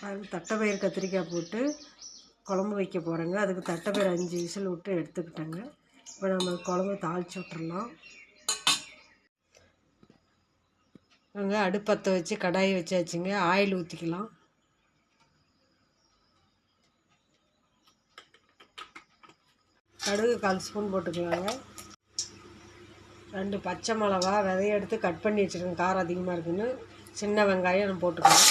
தட்டைப்பயிறு கத்திரிக்காய் போட்டு குழம்பு வைக்க போகிறேங்க அதுக்கு தட்டைப்பயிறு அஞ்சு விசில் விட்டு எடுத்துக்கிட்டேங்க. இப்போ நம்ம குழம்பு தாளித்து விட்டுறலாம். நாங்கள் அடுப்பத்தை வச்சு கடாயை வச்சாச்சுங்க. ஆயில் ஊற்றிக்கலாம் கடுகு கால் ஸ்பூன் போட்டுக்கலாங்க. ரெண்டு பச்சை மிளகா விதைய எடுத்து கட் பண்ணி வச்சுருக்கேன். காரம் அதிகமாக இருக்குதுன்னு சின்ன வெங்காயம் போட்டுக்கலாம்.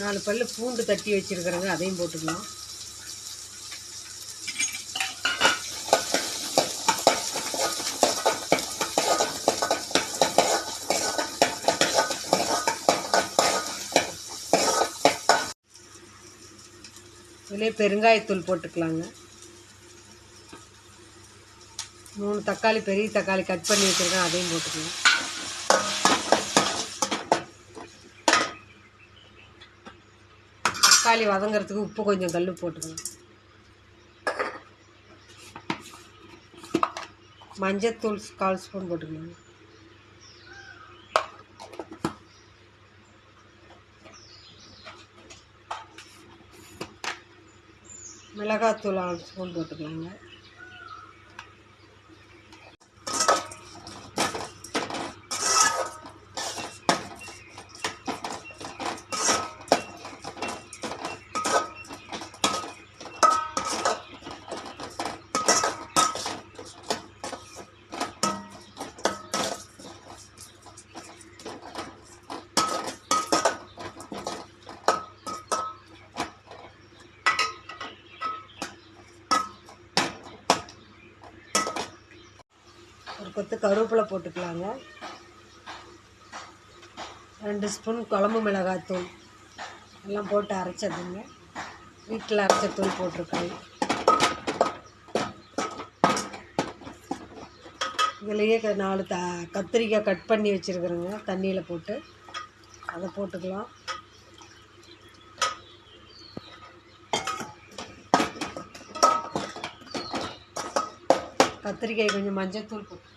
நாலு பல்லு பூண்டு தட்டி வச்சுருக்குறேங்க அதையும் போட்டுக்கலாம். இதிலே பெருங்காயத்தூள் போட்டுக்கலாங்க. மூணு தக்காளி பெரிய தக்காளி கட் பண்ணி வச்சுருக்கேன் அதையும் போட்டுக்கலாம். தக்காளி வதங்கிறதுக்கு உப்பு கொஞ்சம் கல் போட்டுக்கணும். மஞ்சத்தூள் கால் ஸ்பூன் போட்டுக்கணும். மிளகாத்தூள் ஆறு ஸ்பூன் போட்டுக்கலாங்க. ஒரு கொத்து கருவேப்பிலை போட்டுக்கலாங்க. ரெண்டு ஸ்பூன் குழம்பு மிளகாத்தூள் எல்லாம் போட்டு அரைச்சதுங்க. வீட்டில் அரைச்ச தூள் போட்டிருக்கேன். இதுலேயே க- நாலு த கத்திரிக்காய் கட் பண்ணி வச்சுருக்குறேங்க. தண்ணியில் போட்டு அதை போட்டுக்கலாம். கத்திரிக்காய் கொஞ்சம் மஞ்சத்தூள் போட்டு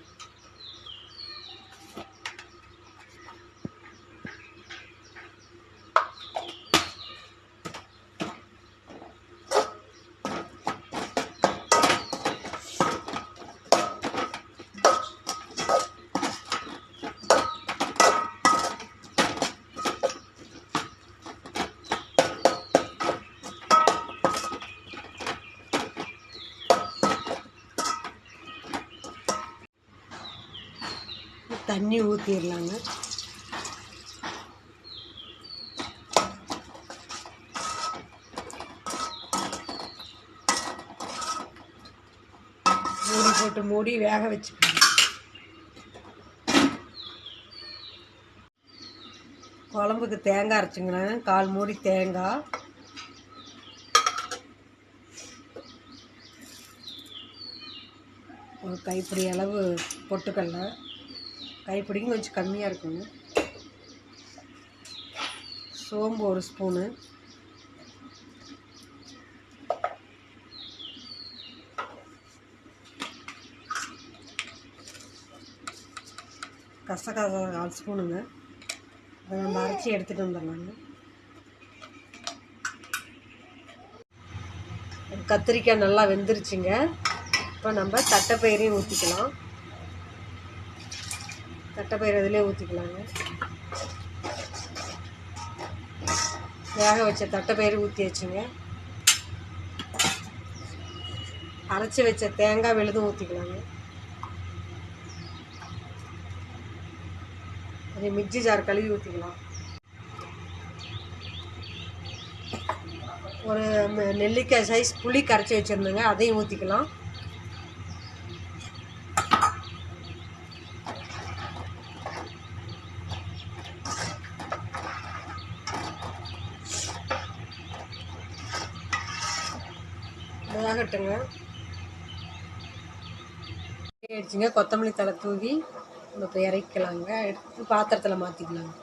தண்ணி ஊற்றிடலாங்க மூடி போட்டு மூடி வேக வச்சுக்கணும் குழம்புக்கு தேங்காய் அரைச்சிங்களேன். கால் மூடி தேங்காய். ஒரு கைப்பிடி அளவு பொட்டுக்கடல. கைப்பிடிக்கும். கொஞ்சம் கம்மியாக இருக்குங்க சோம்பு ஒரு ஸ்பூனு. கசகசா கால் ஸ்பூனுங்க. அதை நம்ம அரைச்சி எடுத்துகிட்டு வந்துடலாங்க. கத்திரிக்காய் நல்லா வெந்துருச்சுங்க. இப்போ நம்ம தட்டைப்பயிரையும் ஊற்றிக்கலாம் தட்டைப்பயிறு அதிலே ஊற்றிக்கலாங்க வேக வச்ச தட்டைப்பயிறு ஊற்றி வச்சுங்க அரைச்சி வச்ச தேங்காய் விழுதும் ஊற்றிக்கலாங்க கொஞ்சம் மிக்ஸி ஜார் கழுவி ஊற்றிக்கலாம் ஒரு நெல்லிக்காய் சைஸ் புளி கரைச்சி வச்சுருந்தேங்க அதையும் ஊற்றிக்கலாம் வேகட்டுங்க ஆயிடுச்சுங்க கொத்தமல்லி தழை தூவி நம்ம இப்போ இறக்கலாங்க. எடுத்து பாத்திரத்தில் மாற்றிக்கலாங்க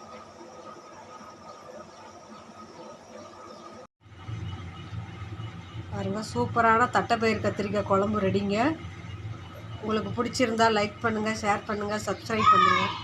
பாருங்கள் சூப்பரான தட்டைப்பயிர் கத்திரிக்காய் குழம்பு ரெடிங்க உங்களுக்கு பிடிச்சிருந்தா லைக் பண்ணுங்கள் ஷேர் பண்ணுங்கள் சப்ஸ்கிரைப் பண்ணுங்கள்